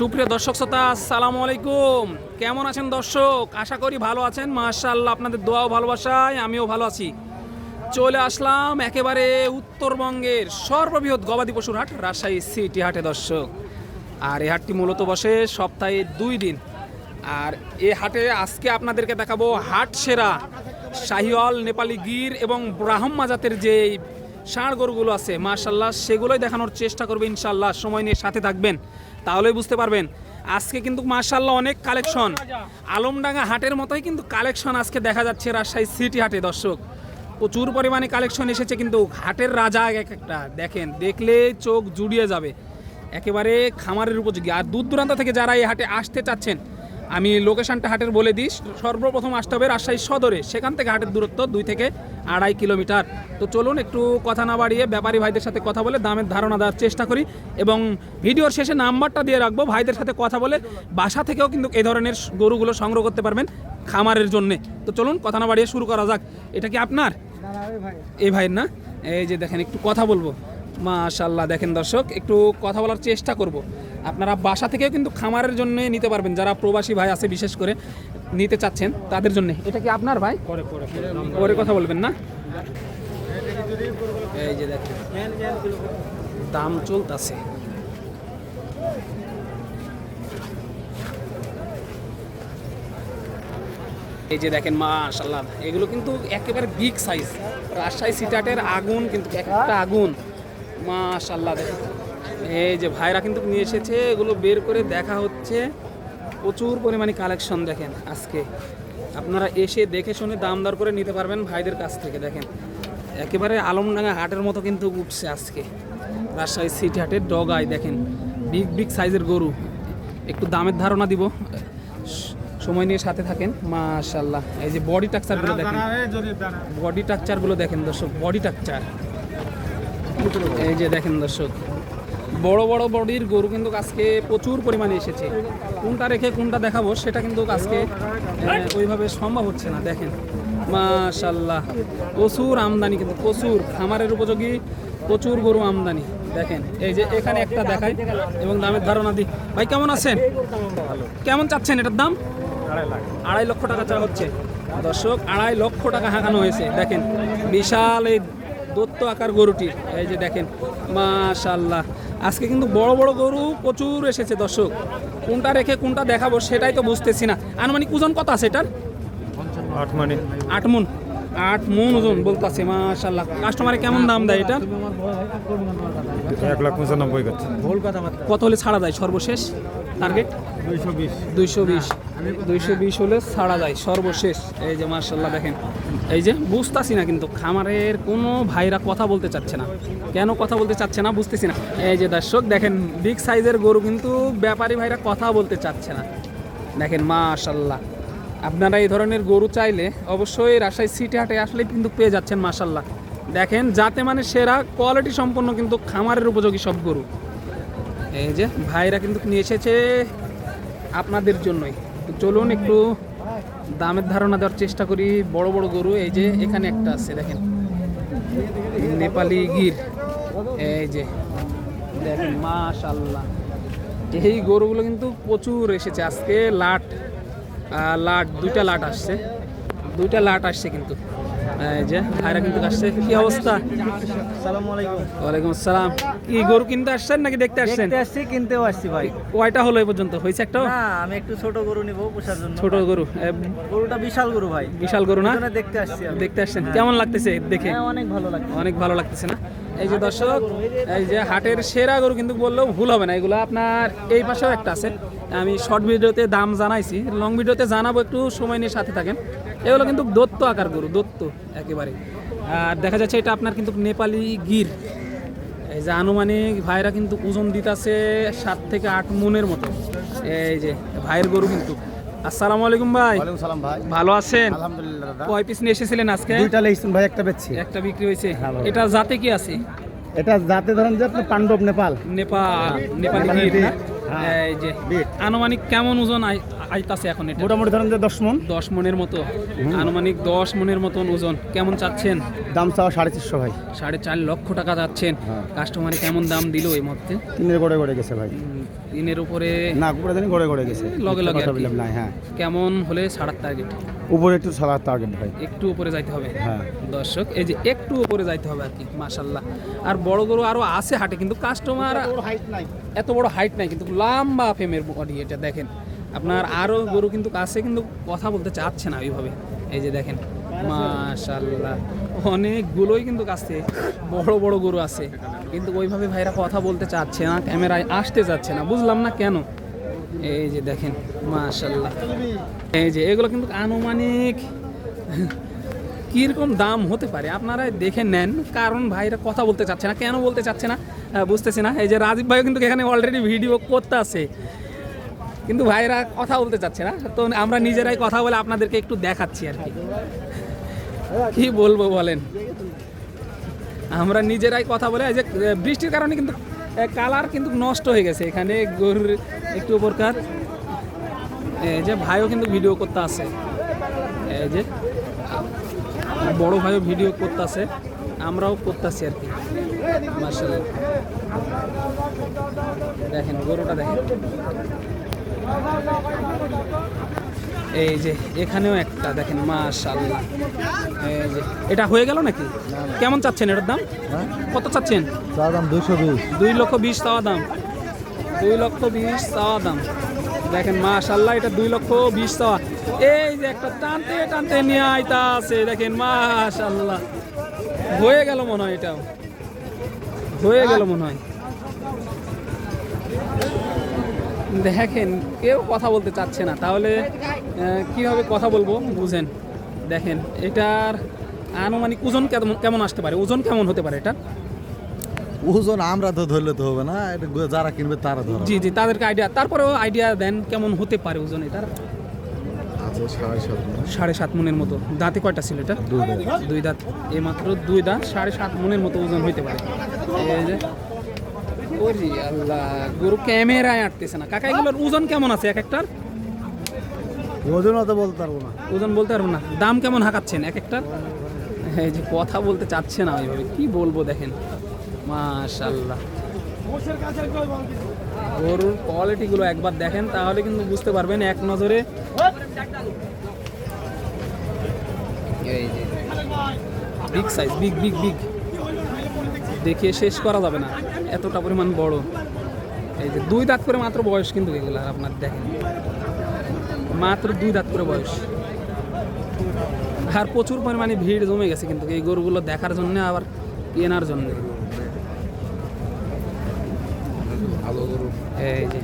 সুপ্রিয় দর্শক শ্রোতা, আসসালামু আলাইকুম। কেমন আছেন দর্শক? আশা করি ভালো আছেন। মাশাআল্লাহ, আপনাদের দোয়াও ভালোবাসায়, আমিও ভালো আছি। চলে আসলাম একেবারে উত্তরবঙ্গের সর্ববৃহৎ গবাদি পশুর হাট, রাজশাহী সিটি হাটে দর্শক। আর এই হাটটি মূলত বসে সপ্তাহে দুই দিন। আর এ হাটে আজকে আপনাদেরকে দেখাবো হাট সেরা শাহিওয়াল, নেপালি গির এবং ব্রাহ্মা জাতের যে ষাঁড় গরুগুলো আছে মাশাল্লাহ সেগুলোই দেখানোর চেষ্টা করবে ইনশাল্লাহ সময় নিয়ে সাথে থাকবেন। তাহলেই বুঝতে পারবেন। আজকে কিন্তু মাশাল্লাহ অনেক কালেকশন। আলমডাঙ্গা হাটের মতোই কিন্তু কালেকশন আজকে দেখা যাচ্ছে রাজশাহী সিটি হাটে, দর্শক। প্রচুর পরিমাণে কালেকশন এসেছে কিন্তু হাটের রাজা এক একটা। দেখেন, দেখলে চোখ জুড়িয়ে যাবে। একেবারে খামারের উপযোগী। আর দূর দূরান্ত থেকে যারা এই হাটে আসতে চাচ্ছেন আমি লোকেশনটা হাটের বলে দিই সর্বপ্রথম আসতে হবে রাজশাহী সদরে। সেখান থেকে হাটের দূরত্ব দুই থেকে আড়াই কিলোমিটার। তো চলুন একটু কথা না বাড়িয়ে ব্যাপারী ভাইদের সাথে কথা বলে দামের ধারণা দেওয়ার চেষ্টা করি এবং ভিডিওর শেষে নাম্বারটা দিয়ে রাখব। ভাইদের সাথে কথা বলে বাসা থেকেও কিন্তু এই ধরনের গরুগুলো সংগ্রহ করতে পারবেন খামারের জন্যে। তো চলুন কথা না বাড়িয়ে শুরু করা যাক। এটা কি আপনার? এই ভাইয়ের না? এই যে দেখেন একটু কথা বলব। মাশাল্লাহ দেখেন দর্শক একটু কথা বলার চেষ্টা করব। আপনারা বাসা থেকেও কিন্তু খামারের জন্য নিতে পারবেন যারা প্রবাসী ভাই আছে বিশেষ করে নিতে চাচ্ছেন তাদের জন্য। এটা কি আপনার ভাই? পরে কথা বলবেন না? এই যে দেখেন দাম চলতেছে। এই যে দেখেন মাশাল্লাহ এগুলো কিন্তু একেবারে বিগ সাইজ রাজশাহী সিটাটের আগুন কিন্তু একটা আগুন। মাশাল্লাহ দেখেন। এই যে ভাইরা কিন্তু নিয়ে এসেছে এগুলো বের করে দেখা হচ্ছে। প্রচুর পরিমাণে কালেকশন দেখেন আজকে। আপনারা এসে দেখে শুনে দাম দর করে নিতে পারবেন ভাইদের কাছ থেকে দেখেন। একেবারে আলমডাঙ্গা হাটের মতো কিন্তু উঠছে আজকে। রাজশাহী সিটি হাটের ডগায় দেখেন। বিগ বিগ সাইজের গরু। একটু দামের ধারণা দিব। সময় নিয়ে সাথে থাকেন। মাশাল্লাহ এই যে বডি টাকচারগুলো দেখেন। বডি টাকচারগুলো দেখেন দর্শক বডি টাকচার এই যে দেখেন দর্শক, বড় বড় বডির গরু কিন্তু আজকে প্রচুর পরিমাণে এসেছে। কোনটা রেখে কোনটা দেখাবো সেটা কিন্তু আজকে ওইভাবে সম্ভব হচ্ছে না, দেখেন। মাশাল্লাহ প্রচুর আমদানি কিন্তু, প্রচুর খামারের উপযোগী, প্রচুর গরু আমদানি, দেখেন। এই যে এখানে একটা দেখাই এবং দামের ধারণা দিই। ভাই, কেমন আছেন? কেমন চাচ্ছেন এটার দাম? আড়াই লক্ষ টাকা চা হচ্ছে। দর্শক, আড়াই লক্ষ টাকা হাঁকানো হয়েছে, দেখেন। বিশাল এই দত্ত আকার গরুটি এই যে দেখেন মাশাল্লাহ আজকে কিন্তু বড় বড় গরু প্রচুর এসেছে দর্শক। কোনটা রেখে কোনটা দেখাবো সেটাই তো বুঝতেছি না। আনুমানিক ওজন কত আছে এটার? আট মানে আট মন আট মন ওজন বলতেছে মাশাল্লাহ কাস্টমারে কেমন দাম দেয় এটা? এক লাখ পঁচানব্বই কত হলে ছাড়া যায় সর্বশেষ? টার্গেট দুইশো বিশ। দুইশো বিশ। হলে ছাড়া যায় সর্বশেষ। এই যে মার্শাল্লাহ দেখেন। এই যে বুঝতেছি না কিন্তু খামারের কোনো ভাইরা কথা বলতে চাচ্ছে না। কেন কথা বলতে চাচ্ছে না বুঝতেছি না। এই যে দর্শক দেখেন বিগ সাইজের গরু কিন্তু ব্যাপারী ভাইরা কথা বলতে চাচ্ছে না। দেখেন মাশাল্লাহ আপনারা এই ধরনের গরু চাইলে অবশ্যই রাজশাহী সিটি হাটে আসলে কিন্তু পেয়ে যাচ্ছেন মাশাল্লাহ দেখেন যাতে মানে সেরা কোয়ালিটি সম্পন্ন কিন্তু খামারের উপযোগী সব গরু। এই যে ভাইরা কিন্তু নিয়ে এসেছে আপনাদের জন্যই। চলুন একটু দামের ধারণা দেওয়ার চেষ্টা করি। বড় বড় গরু, এই যে এখানে একটা আছে, দেখেন। নেপালি গির। এই যে, দেখেন মাশাল্লাহ এই গরুগুলো কিন্তু প্রচুর এসেছে। আজকে লাট লাট, দুইটা লাট আসছে। দুইটা লাট আসছে কিন্তু। এই যে ভাইরা কিন্তু আসছে। কি অবস্থা? সালাম আলাইকুম। ওয়ালাইকুম আসসালাম। কি গরু কিনতে আসছেন নাকি দেখতে আসছেন? দেখতে আসছি কিনতেও আসছি ভাই। কয়টা হলো এই পর্যন্ত? হয়েছে একটা না আমি একটু ছোট গরু নিব পোষার জন্য ছোট গরু। গরুটা বিশাল গরু ভাই। বিশাল গরু না? দেখতে আসছি দেখতে আসছেন। কেমন লাগতেছে দেখে? হ্যাঁ অনেক ভালো লাগছে। অনেক ভালো লাগতেছে না? এই যে দর্শক, এই যে হাটের সেরা গরু কিন্তু বললেও ভুল হবে না। এগুলো আপনার এই পাশেও একটা আছে। আমি শর্ট ভিডিওতে দাম জানাইছি লং ভিডিওতে জানাব, একটু সময় নিয়ে সাথে থাকেন। এগুলো কিন্তু দত্ত আকার গরু, দত্ত একেবারে। আর দেখা যাচ্ছে এটা আপনার কিন্তু নেপালি গির। এই যে আনুমানিক ভাইরা কিন্তু ওজন দিতেছে সাত থেকে আট মনের মতো। এই যে ভাইয়ের গরু কিন্তু। আসসালামু আলাইকুম ভাই। ওয়ালাইকুম সালাম ভাই। ভালো আছেন? আলহামদুলিল্লাহ দাদা। কয় পিস নিয়ে এসেছিলেন আজকে? দুইটা লেগেছেন ভাই একটা বেচছি। একটা বিক্রি হয়েছে। হ্যাঁ, এটা জাতে কি আছে? এটা জাতে ধরেন যে আপনার পাণ্ডব নেপাল। নেপাল নেপালি নেপালি? হ্যাঁ। এই যে আনুমানিক কেমন ওজন আই- আইতাছে এখন এটা। মোটামুটি ধরেন যে দশ মন। দশ মনের মতো। আনুমানিক দশ মনের মতন ওজন। কেমন চাচ্ছেন? দাম চাওয়া সাড়ে চারশো ভাই। সাড়ে চার লক্ষ টাকা যাচ্ছেন হ্যাঁ। কাস্টমারে কেমন দাম দিল এই মুহূর্তে? তিনের গড়ে গড়ে গেছে ভাই। তিনের উপরে না উপরে জানি গড়ে গড়ে গেছে। লগে লগে কথা আর কি। বললাম না হ্যাঁ। কেমন হলে ছাড়ার টার্গেট উপরে একটু সালাদ টার্গেট ভাই। একটু উপরে যাইতে হবে। হ্যাঁ। দর্শক এই যে একটু উপরে যাইতে হবে আর কি মাশাল্লাহ আর বড় গরু আরও আছে হাটে কিন্তু কাস্টমার হাইট নাই। এত বড় হাইট নাই কিন্তু লম্বা ফেমের বডি এটা দেখেন। আপনার আরও গরু কিন্তু কাছে কিন্তু কথা বলতে চাচ্ছে না ওইভাবে। এই যে দেখেন মাশাল্লাহ অনেকগুলোই কিন্তু কাছে বড় বড় গরু আছে। কিন্তু ওইভাবে ভাইরা কথা বলতে চাচ্ছে না, ক্যামেরায় আসতে চাচ্ছে না, বুঝলাম না কেন? এই যে দেখেন মাশাল্লাহ এই যে এগুলো কিন্তু আনুমানিক কীরকম দাম হতে পারে? আপনারা দেখে নেন, কারণ ভাইরা কথা বলতে চাচ্ছে না, কেন বলতে চাচ্ছে না বুঝতেছি না। এই যে রাজীব ভাইও কিন্তু এখানে অলরেডি ভিডিও করতে আছে। কিন্তু ভাইরা কথা বলতে চাচ্ছে না। তো আমরা নিজেরাই কথা বলে আপনাদেরকে একটু দেখাচ্ছি আর কি। কি বলব বলেন? আমরা নিজেরাই কথা বলে যে বৃষ্টির কারণে কিন্তু কালার কিন্তু নষ্ট হয়ে গেছে। এখানে গরুর একটু উপরকার যে ভাইও কিন্তু ভিডিও করতে আছে। এই যে বড় ভাইও ভিডিও করতেছে আমরাও করতেছি আর কি। মার্শাল দেখেন, গরুটা দেখেন। এই যে এখানেও একটা দেখেন মাশাল্লাহ এই যে এটা হয়ে গেল নাকি? কেমন চাচ্ছেন এটার দাম? কত চাচ্ছেন? দাম দুশো বিশ। দুই লক্ষ বিশ চাওয়া দাম। দুই লক্ষ বিশ চাওয়া দাম। দেখেন মাশাল্লাহ এটা দুই লক্ষ বিশ চাওয়া। এই যে একটা টানতে টানতে নিয়ে আইতা আছে দেখেন মাশাল্লাহ হয়ে গেল মনে হয় এটাও। হয়ে গেল মনে হয়। দেখেন কেউ কথা বলতে চাচ্ছে না। তাহলে কীভাবে কথা বলব? বুঝেন দেখেন এটার আনুমানিক ওজন কেমন কেমন আসতে পারে? ওজন কেমন হতে পারে এটা? ওজন আমরা তো ধরলে তো হবে না এটা যারা কিনবে তারা ধরো জি জি তাদেরকে আইডিয়া তারপরেও আইডিয়া দেন কেমন হতে পারে ওজন এটার। সাড়ে সাত। মনের মতো। দাঁতে কয়টা ছিল এটা? দুই দাঁত। দুই দাঁত। এই মাত্র দুই দাঁত সাড়ে সাত মনের মতো ওজন হইতে পারে। এই যে ওরে আল্লাহ গরু ক্যামেরায় আটতেছে না। কাকা এগুলোর ওজন কেমন আছে এক একটার? ওজন অত বলতে পারব না। ওজন বলতে পারব না। দাম কেমন হাঁকাচ্ছেন এক একটার? এই যে কথা বলতে চাচ্ছে না ওইভাবে। কি বলব দেখেন? মাশাল্লাহ গরুর কোয়ালিটিগুলো একবার দেখেন তাহলে কিন্তু বুঝতে পারবেন এক নজরে। এই যে big size big big big দেখিয়ে শেষ করা যাবে না। এতটা পরিমাণ বড়। এই যে দুই দাঁত করে মাত্র বয়স কিন্তু এগুলো আপনার দেখেন। মাত্র দুই দাঁত করে বয়স। আর প্রচুর পরিমাণে ভিড় জমে গেছে কিন্তু এই গরুগুলো দেখার জন্য আবার কেনার জন্য। এই যে।